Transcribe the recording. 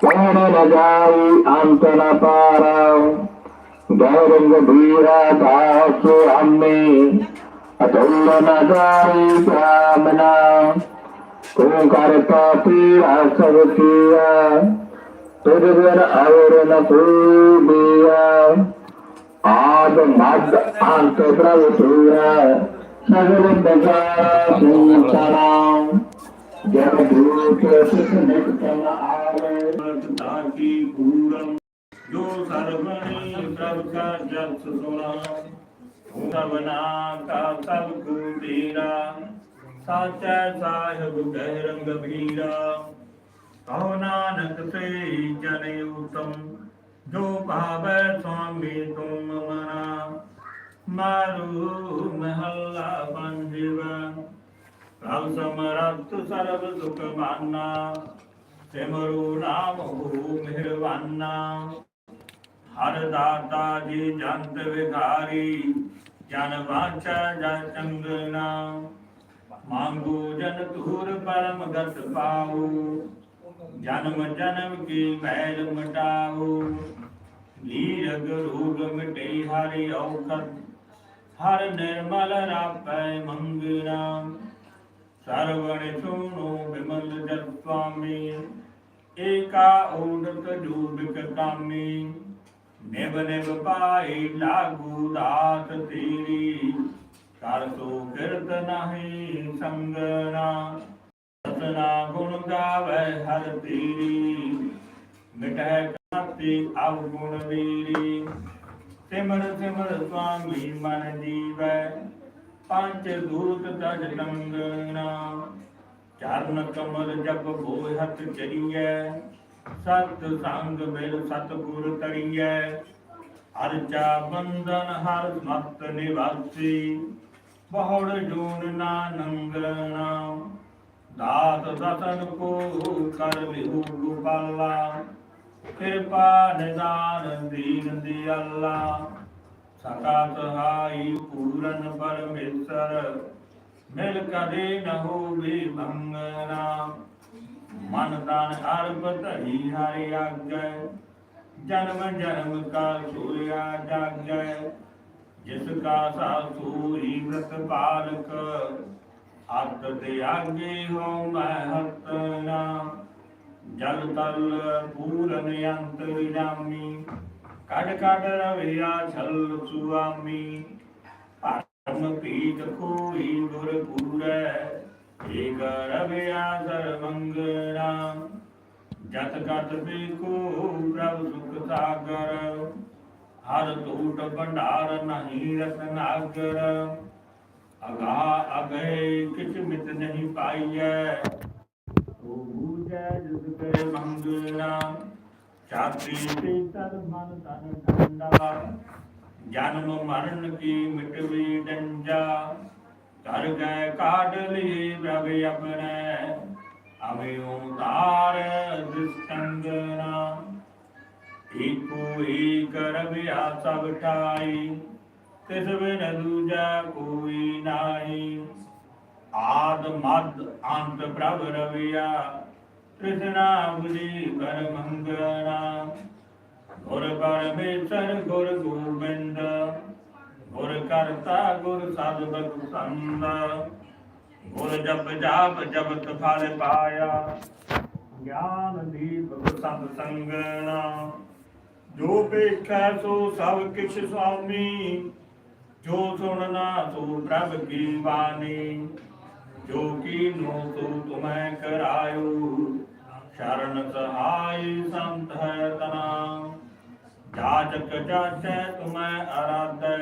ਕਹਿਣ ਲਗਾਈ ਅੰਤ ਨ ਪਾਰਾ ਗੈਰੰਗ ਭੀਰਾ ਦਾਸ ਹਮੇ ਅਤੁਲ ਨ ਜਾਈ ਕਾਮਨਾ ਤੂੰ ਕਰਤਾ ਤੀਰਾ ਸਭ ਕੀਆ ਤੁਝ ਬਿਨ ਔਰ ਨ ਕੋਈ ਬੀਆ ਆਦ ਮਦ ਅੰਤ ਪ੍ਰਭ ਤੂਰਾ ਸਗਲ ਬਜਾਰਾ ਸੁਨਤਨਾ ਜਬ ਦੂਤ ਸਿਖ ਨਿਕਟਨ ਆਵੇ ਤਾਕੀ ਪੂਰਮ ਜੋ ਸਰਵਣੀ ਪ੍ਰਭ ਕਾ ਜਸ ਸੁਣਾ ਸਭਨਾ ਕਾ ਸਭ ਕੋ ਤੇਰਾ ਸਾਚੈ ਸਾਹਿਬ ਕਹਿ ਰੰਗ ਭੀਰਾ ਕਹੋ ਨਾਨਕ ਸੇ ਜਨ ਉਤਮ ਜੋ ਭਾਵੈ ਸੁਆਮੀ ਤੁਮ ਮਨਾ, ਮਾਰੂ ਮਹੱਲਾ ਪੰਜਵਾ ਪ੍ਰਭ ਸਮਰੱਥ ਸਰਬ ਸੁਖ ਮਾਨਾ, ਸਿਮਰੂ ਨਾਮ ਹੋ ਮਿਹਰਬਾਨਾ। ਹਰ ਦਾਤਾ ਜੀ ਜੰਤ ਵਿਖਾਰੀ ਜਨ ਵਾਚਾ ਜਨ ਚੰਗਨਾ ਮੰਗੂ ਜਨ ਧੂਰ ਪਰਮ ਗਤ ਪਾਉ, ਜਨਮ ਜਨਮ ਕੀ ਮੈਲ ਮਟਾਉ। ਨੀਰਗ ਰੋਗ ਮਿਟੇ ਹਰਿ ਔਖਦ ਹਰ ਨਿਰਮਲ ਰਾਪੈ ਮੰਗਣਾ। ਸਰਵਣ ਸੁਣੋ ਬਿਮਲ ਜਪ ਸੁਆਮੀ, ਏਕਾ ਓਡਤ ਜੂਬਿਕ ਕਾਮੀ। ਨਿਭ ਨਿਭ ਪਾਈ ਲਾਗੂ ਦਾਤ ਤੇਰੀ, ਕਰ ਸੋ ਕਿਰਤ ਨਹੀਂ ਸੰਗਣਾ। ਸਤਨਾ ਗੁਣ ਗਾਵੇ ਹਰ ਤੇਰੀ ਮਿਟੈ ਕਾਤੀ ਅਵਗੁਣ ਵੀਰੀ। ਸਿਮਰ ਸਿਮਰ ਸੁਆਮੀ ਮਨ ਜੀਵੈ ਪੰਜ ਦੂਤ ਤਜ ਲੰਗਣਾ ਚਰਨ ਕਮਲ ਜਪ ਹੋਇ ਹੱਥ ਚਰੀਐ, ਸਤ ਸੰਗ ਮਿਲ ਸਤ ਗੁਰ ਤਰੀਐ ਅਰਚਾ ਬੰਧਨ, ਹਰ ਮਤ ਨਿਵਾਸੀ, ਬਹੁੜ ਜੂਨ ਨਾ ਨੰਗਣਾ। ਦਾਤ ਦਸਨ ਕੋ ਕਰ ਲਿਹੂ ਗੁਪਾਲਾ ਕਿਰਪਾ ਨਿਦਾਨ ਦੀਨ ਦੀ ਅੱਲਾ ਸਕਾ ਸਹਾਈ ਪੂਰਨ ਪਰਮੇਸ਼ਰ ਮਿਲ ਕਦੇ ਨ ਹੋਵੇ ਮੰਗਣਾ। ਮਨ ਤਨ ਅਰਬ ਧਰੀ ਹਰਿ ਆਗੈ, ਜਨਮ ਜਨਮ ਕਾ ਸੂਰਿਆ ਜਾਗੈ। ਜਿਸ ਕਾ ਸਾ ਸੂਰੀ ਮ੍ਰਿਤ ਪਾਲਕ ਹੱਥ ਤੇ ਆਗੇ ਹੋ ਮੈਂ ਹੱਥ ਨਾ। ਜਲ ਤਲ ਪੂਰਨ ਅੰਤਰ ਜਾਮੀ ਕੜ ਕੜ ਰਵਿਆ ਛਲ ਸੁਆਮੀ। ਪਰਮ ਪੀਤ ਕੋਈ ਗੁਰ ਪੂਰੈ, ਏਕ ਰਵਿਆ ਸਰਵੰਗਣਾ ਜਤ ਕਤ ਬੇਕੋ ਪ੍ਰਭ ਸੁਖ ਸਾਗਰ, ਹਰ ਟੂਟ ਭੰਡਾਰ ਨਹੀਂ ਰਤਨਾਗਰ ਅਗਾ ਅਗਏ ਕਿਛ ਮਿਤ ਨਹੀਂ ਪਾਈਐ। ਉਹ ਬੂਝੈ ਜਿਸ ਕਰੇ ਮੰਗਣਾ ਚਾਤੀ ਤੇ ਮਨ ਤਨ ਠੰਡਾ ਜਨਮ ਮਰਨ ਕੀ ਮਿਟਵੀ ਡੰਜਾ। ਕਰ ਗਏ ਕਾਢ ਲਈ ਪ੍ਰਭ ਆਪਣੇ। ਅਵੇ ਓੰਕਾਰ ਦ੍ਰਿਸ਼ਟੰਗਨਾ ਏਕੋ ਏਕ ਰਵਿਆ ਸਭ ਠਾਈ। ਤਿਸ ਬਿਨ ਦੂਜਾ ਕੋਈ ਨਾਹੀ। ਆਦ ਮਦ ਅੰਤ ਪ੍ਰਭ ਰਵਿਆ। ਕ੍ਰਿਸ਼ਨਾ ਬੁਝੀ ਕਰ ਮੰਗਣਾ ਗੁਰ ਪਰਮੇਸ਼ਰ ਗੁਰ ਗੋਬਿੰਦ ਗੁਰ ਕਰਤਾ ਗੁਰ ਸਤਿ ਸੰਦ ਗੁਰ ਜਪ ਜਾਪ ਜਪਤ ਫਲ ਪਾਇਆ ਗਿਆਨ ਦੀਪ ਸੰਤ ਸੰਗਣਾ ਜੋ ਵੇਖੈ ਸੋ ਸਭ ਕਿਛ ਸੁਆਮੀ ਜੋ ਸੁਣਨਾ ਸੋ ਪ੍ਰਭ ਕੀ ਬਾਣੀ ਜੋ ਕੀਨੋ ਸੋ ਤੁਮੈ ਕਰਾਇਓ ਸੰਤ ਹੈ ਤਨਾ ਜਾਚਕ